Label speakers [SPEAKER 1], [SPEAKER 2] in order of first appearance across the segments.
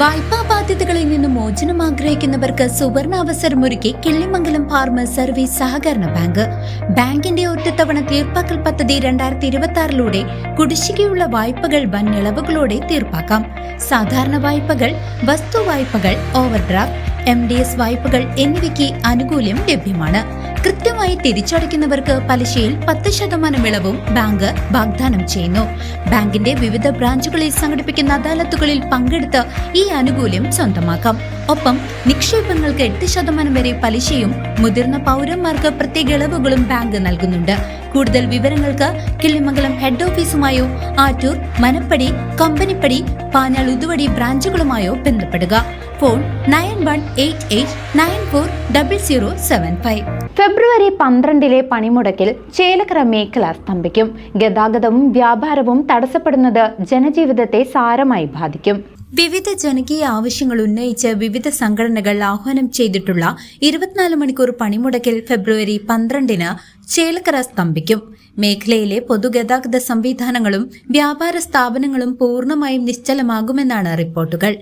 [SPEAKER 1] വായ്പാ ബാധ്യതകളിൽ നിന്ന് മോചനം ആഗ്രഹിക്കുന്നവർക്ക് സുവർണ അവസരമൊരുക്കി കിള്ളിമംഗലം ഫാർമ സർവീസ് സഹകരണ ബാങ്ക്. ബാങ്കിന്റെ ഒറ്റത്തവണ തീർപ്പാക്കൽ പദ്ധതി രണ്ടായിരത്തി ഇരുപത്തി ആറിലൂടെ കുടിശ്ശികയുള്ള വായ്പകൾ വൻ ഇളവുകളോടെ തീർപ്പാക്കാം. സാധാരണ വായ്പകൾ വസ്തു വായ്പകൾ ഓവർഡ്രാഫ്റ്റ് എം ഡി എസ് വായ്പകൾ എന്നിവയ്ക്ക് ആനുകൂല്യം ലഭ്യമാണ്. കൃത്യമായി തിരിച്ചടയ്ക്കുന്നവർക്ക് പലിശയിൽ പത്ത് ശതമാനം ഇളവും ബാങ്ക് വാഗ്ദാനം ചെയ്യുന്നു. ബാങ്കിന്റെ വിവിധ ബ്രാഞ്ചുകളിൽ സംഘടിപ്പിക്കുന്ന അദാലത്തുകളിൽ പങ്കെടുത്ത് ഈ ആനുകൂല്യം സ്വന്തമാക്കാം. ഒപ്പം നിക്ഷേപങ്ങൾക്ക് എട്ട് ശതമാനം വരെ പലിശയും മുതിർന്ന പൗരന്മാർക്ക് പ്രത്യേക ഇളവുകളും ബാങ്ക് നൽകുന്നുണ്ട്. കൂടുതൽ വിവരങ്ങൾക്ക് കിള്ളിമംഗലം ഹെഡ് ഓഫീസുമായോ ആറ്റൂർ മനപ്പടി കമ്പനിപ്പടി പാഞ്ഞാൾ ഉതുവടി ബ്രാഞ്ചുകളുമായോ ബന്ധപ്പെടുക. Phone nine one eight eight nine four double zero seven five.
[SPEAKER 2] ഫെബ്രുവരി പന്ത്രണ്ടിലെ പണിമുടക്കിൽ ചേലക്കര മേഖല സ്തംഭിക്കും. ഗതാഗതവും വ്യാപാരവും തടസ്സപ്പെടുന്നത് ജനജീവിതത്തെ സാരമായി ബാധിക്കും.
[SPEAKER 1] വിവിധ ജനകീയ ആവശ്യങ്ങൾ ഉന്നയിച്ച് വിവിധ സംഘടനകൾ ആഹ്വാനം ചെയ്തിട്ടുള്ള ഇരുപത്തിനാല് മണിക്കൂർ പണിമുടക്കിൽ ഫെബ്രുവരി പന്ത്രണ്ടിന് ചേലക്കര സ്തംഭിക്കും. മേഖലയിലെ പൊതുഗതാഗത സംവിധാനങ്ങളും വ്യാപാര സ്ഥാപനങ്ങളും പൂർണമായും നിശ്ചലമാകുമെന്നാണ് റിപ്പോർട്ടുകൾ.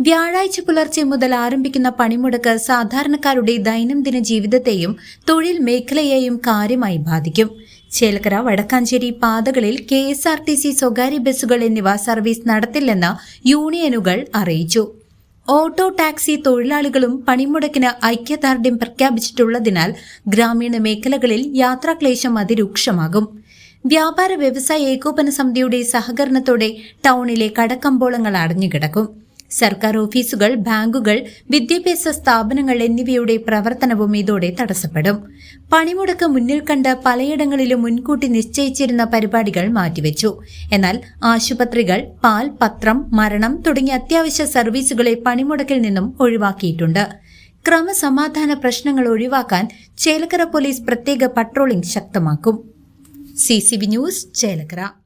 [SPEAKER 1] വ്യാഴാഴ്ച പുലർച്ചെ മുതൽ ആരംഭിക്കുന്ന പണിമുടക്ക് സാധാരണക്കാരുടെ ദൈനംദിന ജീവിതത്തെയും തൊഴിൽ മേഖലയെയും കാര്യമായി ബാധിക്കും. ചേലക്കര വടക്കാഞ്ചേരി പാതകളിൽ K S R T C സ്വകാര്യ ബസ്സുകൾ എന്നിവ സർവീസ് നടത്തില്ലെന്ന് യൂണിയനുകൾ അറിയിച്ചു. ഓട്ടോ ടാക്സി തൊഴിലാളികളും പണിമുടക്കിന് ഐക്യദാർഢ്യം പ്രഖ്യാപിച്ചിട്ടുള്ളതിനാൽ ഗ്രാമീണ മേഖലകളിൽ യാത്രാക്ലേശം അതിരൂക്ഷമാകും. വ്യാപാര വ്യവസായ ഏകോപന സമിതിയുടെ സഹകരണത്തോടെ ടൗണിലെ കടക്കമ്പോളങ്ങൾ അടഞ്ഞുകിടക്കും. സർക്കാർ ഓഫീസുകൾ ബാങ്കുകൾ വിദ്യാഭ്യാസ സ്ഥാപനങ്ങൾ എന്നിവയുടെ പ്രവർത്തനവും ഇതോടെ തടസ്സപ്പെടും. പണിമുടക്ക് മുന്നിൽ കണ്ട് പലയിടങ്ങളിലും മുൻകൂട്ടി നിശ്ചയിച്ചിരുന്ന പരിപാടികൾ മാറ്റിവെച്ചു. എന്നാൽ ആശുപത്രികൾ പാൽ പത്രം മരണം തുടങ്ങിയ അത്യാവശ്യ സർവീസുകളെ പണിമുടക്കിൽ നിന്നും ഒഴിവാക്കിയിട്ടുണ്ട്. ക്രമസമാധാന പ്രശ്നങ്ങൾ ഒഴിവാക്കാൻ ചേലക്കര പോലീസ് പ്രത്യേക പട്രോളിംഗ് ശക്തമാക്കും. C news Chelakkara.